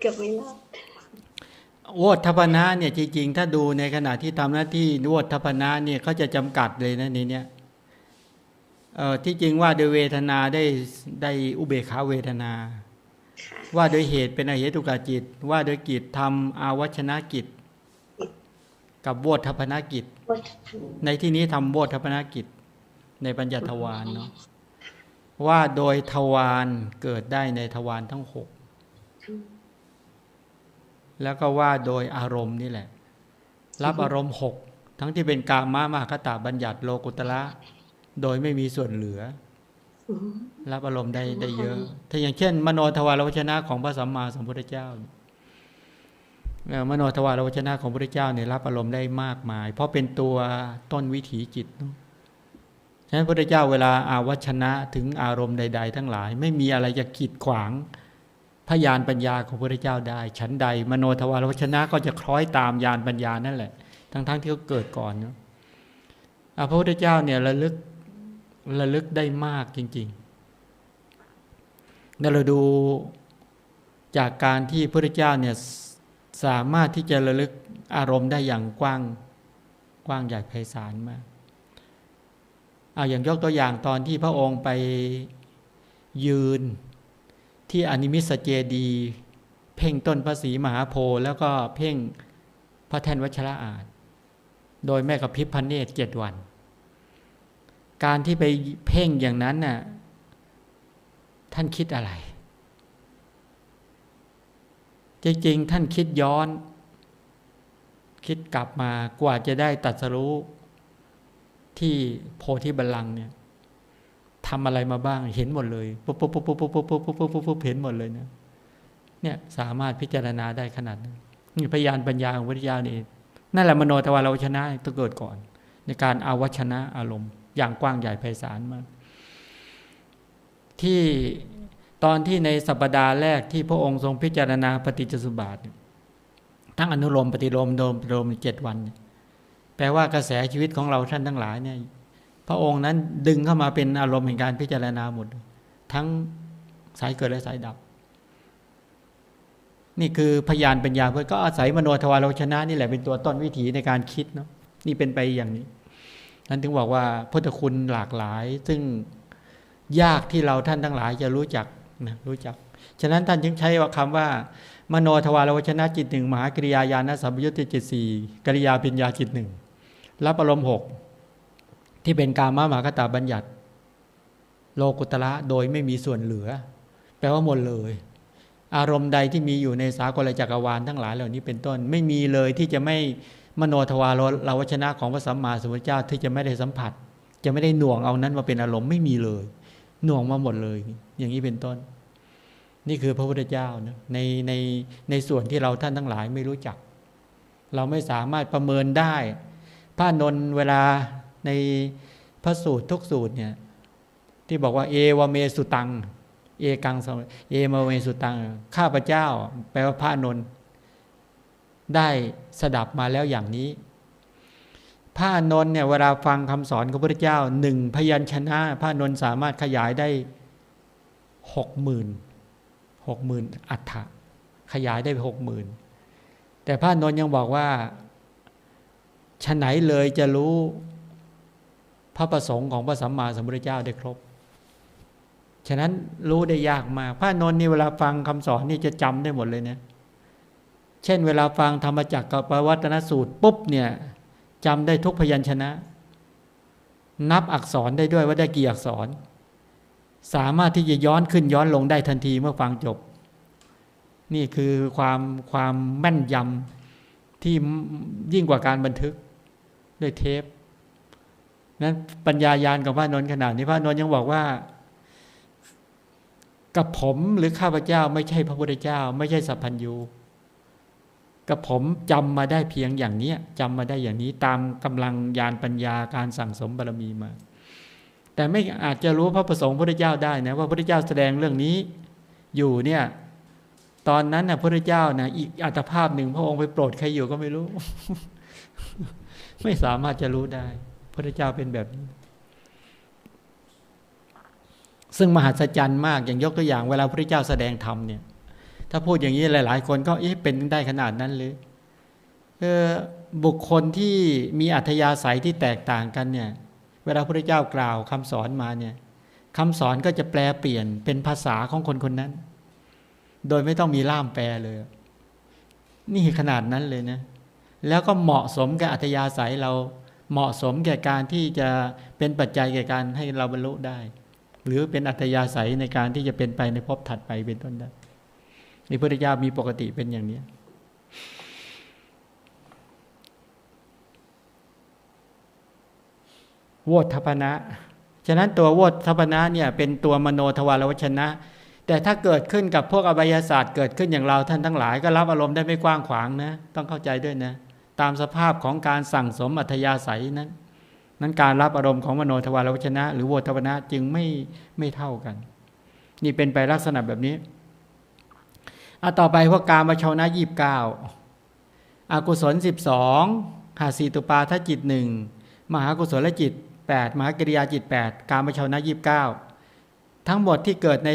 เกือบไม่รอดโวทัพนะเนี่ยจริงๆ ถ้าดูในขณะที่ทำหน้าที่โวทัพนะเนี่ยเขาจะจำกัดเลยนะในเนี้ยเอ่อที่จริงว่าโดยเวทนาได้ได้อุเบกขาเวทนาค่ะว่าโดยเหตุเป็นอเหตุกาจิต ว่าโดยกิจทำอาวัชนะกิจ กับโวทัพนกิจวัฒนในที่นี้ทำโวทัพนกิจ ในปัญจทวารเนาะ ว่าโดยทวารเกิดได้ในทวารทั้งหกแล้วก็ว่าโดยอารมณ์นี่แหละ รับอารมณ์หกทั้งที่เป็นกามามหคตาบัญญัติโลกุตละโดยไม่มีส่วนเหลือ รับอารมณ์ได้ได้เยอะ ถ้าอย่างเช่น มโนทวารวชนะของพระสัมมาสัมพุทธเจ้าเอ่อมโนทวารวชนะของพระพุทธเจ้าเนี่ยรับอารมณ์ได้มากมาย เพราะเป็นตัวต้นวิถีจิตเนอะ ฉะนั้นพระพุทธเจ้าเวลาอาวัชนะถึงอารมณ์ใด ๆ ทั้งหลาย ไม่มีอะไรจะกีดขวางพยานปัญญาของพระพุทธเจ้าได้ ฉันใด มโนทวารวชนะก็จะคล้อยตามยานปัญญานั่นแหละ ทั้งๆที่เขาเกิดก่อนเนอะพระพุทธเจ้าเนี่ยระลึกระลึกได้มากจริงๆเราดูจากการที่พระพุทธเจ้าเนี่ยสามารถที่จะระลึกอารมณ์ได้อย่างกว้างกว้างใหญ่ไพศาลมาก เอาอย่างยกตัวอย่างตอนที่พระองค์ไปยืนที่อนิมิสเจดี เพ่งต้นพระศรีมหาโพธิ์แล้วก็เพ่งพระแท่นวัชระอาจโดยแม่กับพิพระเนตเจ็ดวัน การที่ไปเพ่งอย่างนั้นน่ะท่านคิดอะไร จริงๆท่านคิดย้อน คิดกลับมากว่าจะได้ตัดสรู้ ที่โพธิบัลลังก์เนี่ยทำอะไรมาบ้างเห็นหมดเลยปุ๊บปุ๊บปุ๊บปุ๊บปุ๊บปุ๊บปุ๊บปุ๊บปุ๊บปุ๊บเห็นหมดเลยเนะเนี่ยสามารถพิจารณาได้ขนาดนั้นนี่พยานปัญญาของพระพุทธเจ้านี่นั่นแหละมโนทวารวชนะต้องเกิดก่อน ในการอาวัชนะอารมณ์ อย่างกว้างใหญ่ไพศาลมาก ที่ตอนที่ในสัปปดาห์แรกที่พระองค์ทรงพิจารณาปฏิจจสุบาทเนี่ยทั้งอนุโลมปฏิโลมโดมโลมเจ็ดวันเนี่ย แปลว่ากระแสชีวิตของเราท่านทั้งหลายเนี่ย พระองค์นั้นดึงเข้ามาเป็นอารมณ์แห่งการพิจารณาหมด ทั้งสายเกิดและสายดับ นี่คือพยานปัญญาเพื่อก็อาศัยมโนทวารชนะนี่แหละเป็นตัวต้นวิถีในการคิดเนาะนี่เป็นไปอย่างนี้นั้นถึงบอกว่าพุทธคุณหลากหลาย ซึ่งยากที่เราท่านทั้งหลายจะรู้จักนะรู้จัก ฉะนั้นท่านจึงใช้ว่าคำว่า มโนทวารวชนะจิตหนึ่งมหากริยาญาณสัมยุตติจิตสี่กริยาปัญญาจิตหนึ่ง รับอารมณ์หกที่เป็นการมามากตาบัญญัติ โลกุตระโดยไม่มีส่วนเหลือ แปลว่าหมดเลย อารมณ์ใดที่มีอยู่ในสากลจักรวาลทั้งหลายเหล่านี้เป็นต้น ไม่มีเลยที่จะไม่มโนทวารลาวชนะของพระสัมมาสัมพุทธเจ้าที่จะไม่ได้สัมผัส จะไม่ได้หน่วงเอานั้นมาเป็นอารมณ์ไม่มีเลย หน่วงมาหมดเลย อย่างนี้เป็นต้น นี่คือพระพุทธเจ้านะในในในส่วนที่เราท่านทั้งหลายไม่รู้จัก เราไม่สามารถประเมินได้ พระนนเวลาในพระสูตรทุกสูตรเนี่ยที่บอกว่า เอวเมสุตัง เอกังสเอมาเมสุตัง ข้าพเจ้า แปลว่าพระนนได้สดับมาแล้วอย่างนี้ พระนนเนี่ยเวลาฟังคำสอนของพระเจ้าหนึ่งพยัญชนะพระนนสามารถขยายได้หกหมื่นหกหมื่นอัฏฐะขยายได้หกหมื่นแต่พระนนยังบอกว่า ฉะไหนเลยจะรู้พระประสงค์ของพระสัมมาสัมพุทธเจ้าได้ครบ ฉะนั้นรู้ได้ยากมาก พระนนท์นี่เวลาฟังคำสอนนี่จะจำได้หมดเลยเนะเช่น เวลาฟังธรรมจักรกับปวัตนสูตรปุ๊บเนี่ยจำได้ทุกพยัญชนะ นับอักษรได้ด้วยว่าได้กี่อักษร สามารถที่จะย้อนขึ้นย้อนลงได้ทันทีเมื่อฟังจบ นี่คือความความแม่นยำที่ยิ่งกว่าการบันทึก ด้วยเทป นั้นปัญญายาณของพระนนท์ขนาดนี้พระนนท์ยังบอกว่า กับผมหรือข้าพเจ้า ไม่ใช่พระพุทธเจ้า ไม่ใช่สัพพัญญูกับผมจำมาได้เพียงอย่างนี้จำมาได้อย่างนี้ตามกำลังญาณปัญญาการสั่งสมบารมีมา แต่ไม่อาจจะรู้พระประสงค์พระพุทธเจ้าได้นะว่าพระพุทธเจ้าแสดงเรื่องนี้อยู่เนี่ยตอนนั้นนะพระพุทธเจ้านะอีกอัตภาพหนึ่งพระองค์ไปโปรดใครอยู่ก็ไม่รู้ ไม่สามารถจะรู้ได้พระเจ้าเป็นแบบนี้ ซึ่งมหัศจรรย์มากอย่างยกตัวอย่างเวลาพระเจ้าแสดงธรรมเนี่ย ถ้าพูดอย่างนี้หลาย ๆ คนก็เอ๊ะเป็นได้ขนาดนั้นหรือเออบุคคลที่มีอัธยาศัยที่แตกต่างกันเนี่ย เวลาพระเจ้ากล่าวคำสอนมาเนี่ยคำสอนก็จะแปลเปลี่ยนเป็นภาษาของคนคนนั้น โดยไม่ต้องมีล่ามแปลเลย นี่ขนาดนั้นเลยนะ แล้วก็เหมาะสมกับอัธยาศัยเราเหมาะสมแก่การที่จะเป็นปัจจัยแก่การให้เราบรรลุได้ หรือเป็นอัธยาศัยในการที่จะเป็นไปในภพถัดไปเป็นต้นได้นี่พุทธเจ้ามีปกติเป็นอย่างนี้โวทัพนะ ฉะนั้นตัวโวทัพนะเนี่ยเป็นตัวมโนทวารวชนะ แต่ถ้าเกิดขึ้นกับพวกอบายศาสตร์เกิดขึ้นอย่างเราท่านทั้งหลาย ก็รับอารมณ์ได้ไม่กว้างขวางนะ ต้องเข้าใจด้วยนะ ตามสภาพของการสั่งสมอัธยาศัยนั้น นั้นการรับอารมณ์ของมโนทวารวชนะ หรือโวทัพนะจึงไม่ไม่เท่ากัน นี่เป็นไปลักษณะแบบนี้อะต่อไปพวกการมาชาวนะยีบเก้าอากุศลสิบสองหาสีตุปาทจิตหนึ่งมหากุศลจิต8มหากิริยาจิต8การมาชาวนะยีบเก้าทั้งหมดที่เกิดใน